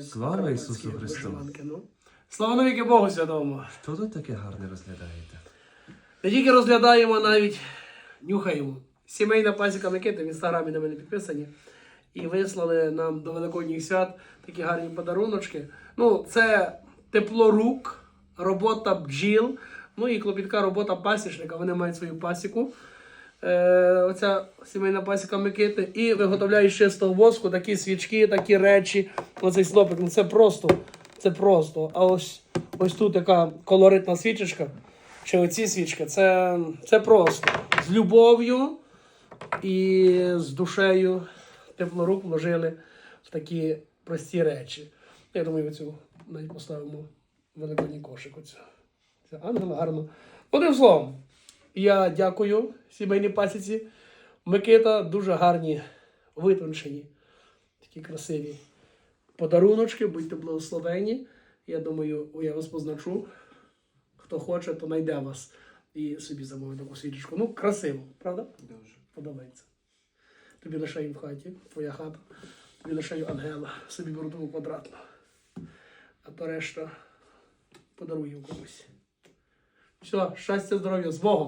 Слава Ісусу Христу! Ну. Слава навіки Богу Святому! Що тут таке гарне розглядаєте? Не тільки розглядаємо, а навіть нюхаємо. Сімейна пасіка Микити в інстаграмі на мене підписані. І вислали нам до Великодніх свят такі гарні подаруночки. Ну, це тепло рук, робота бджіл, ну і клопітка робота пасічника. Вони мають свою пасіку. Е, оця сімейна пасіка Микити. І виготовляють з чистого воску такі свічки, такі речі. Оцей снопик. Ну це просто. Це просто. А ось, ось тут така колоритна свічечка. Чи оці свічки, це, це просто. З любов'ю і з душею теплорук вложили в такі прості речі. Я думаю, оцю навіть поставимо великодній кошик. Оцю. Це ангел гарно. Одним словом, я дякую сімейній пасіці. Микита дуже гарні, витончені, такі красиві подаруночки, будьте благословені. Я думаю, я вас позначу. Хто хоче, то знайде вас і собі замовить таку свічечку. Ну, красиво, правда? Дуже. Подобається. Тобі лишаю в хаті, твоя хата. Тобі лишаю ангела, собі беру таку квадратну. А то решта подарую комусь. Все, щастя, здоров'я, з Богом!